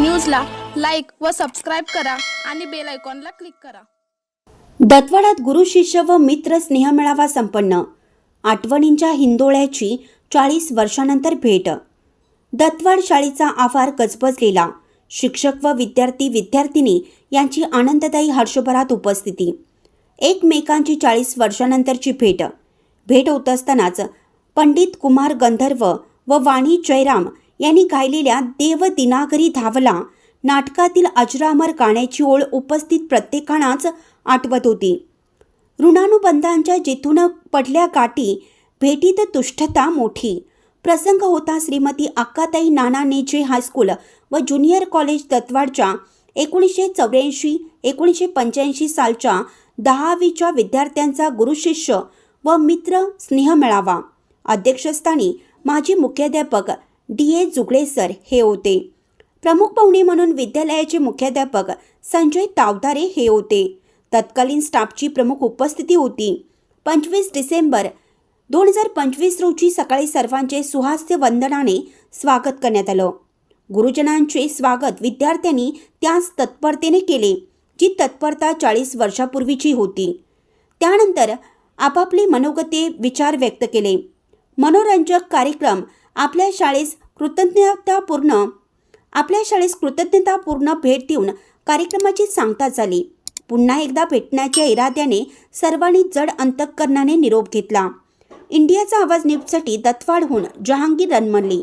न्यूजला लाईक व सबस्क्राईब करा आणि बेल आयकॉनला क्लिक करा. दत्वाडात गुरु शिष्य व मित्र स्नेह मेळावा संपन्न. आठवणींच्या हिंदोळ्याची चाळीस वर्षानंतर भेट. दत्वाड शाळेचा आभार गजबजलेला. शिक्षक व विद्यार्थी विद्यार्थिनी यांची आनंददायी हर्षभरात उपस्थिती. एकमेकांची चाळीस वर्षानंतरची भेट. भेट होत असतानाच पंडित कुमार गंधर्व व वाणी जयराम यांनी गायलेल्या देव दिनागरी धावला नाटकातील अजरामर गाण्याची ओळ उपस्थित प्रत्येकानाच आठवत होती. ऋणानुबंधांच्या जिथून पडल्या गाठी भेटीत तुष्टता मोठी. प्रसंग होता श्रीमती अक्काताई नाना नेचे हायस्कूल व ज्युनियर कॉलेज दत्वाडच्या एकोणीसशे चौऱ्याऐंशी एकोणीसशे पंच्याऐंशी सालच्या दहावीच्या विद्यार्थ्यांचा गुरुशिष्य व मित्र स्नेह मिळावा. अध्यक्षस्थानी माजी मुख्याध्यापक डी ए जुगळे सर हे होते. प्रमुख पाहुणे म्हणून विद्यालयाचे मुख्याध्यापक संजय तावदारे हे होते. तत्कालीन स्टाफची प्रमुख उपस्थिती होती. पंचवीस डिसेंबर दोन हजार पंचवीस रोजी सकाळी सर्वांचे सुहास्य वंदनाने स्वागत करण्यात आलं. गुरुजनांचे स्वागत विद्यार्थ्यांनी त्याच तत्परतेने केले जी तत्परता चाळीस वर्षापूर्वीची होती. त्यानंतर आपापले मनोगते विचार व्यक्त केले. मनोरंजक कार्यक्रम आपल्या शाळेस कृतज्ञतापूर्ण आपल्या शाळेस कृतज्ञतापूर्ण भेट देऊन कार्यक्रमाची सांगता झाली. पुन्हा एकदा भेटण्याच्या इराद्याने सर्वांनी जड अंतःकरणाने निरोप घेतला. इंडियाचा आवाज न्यूजसाठी दत्वाडहून जहांगीर रनमनली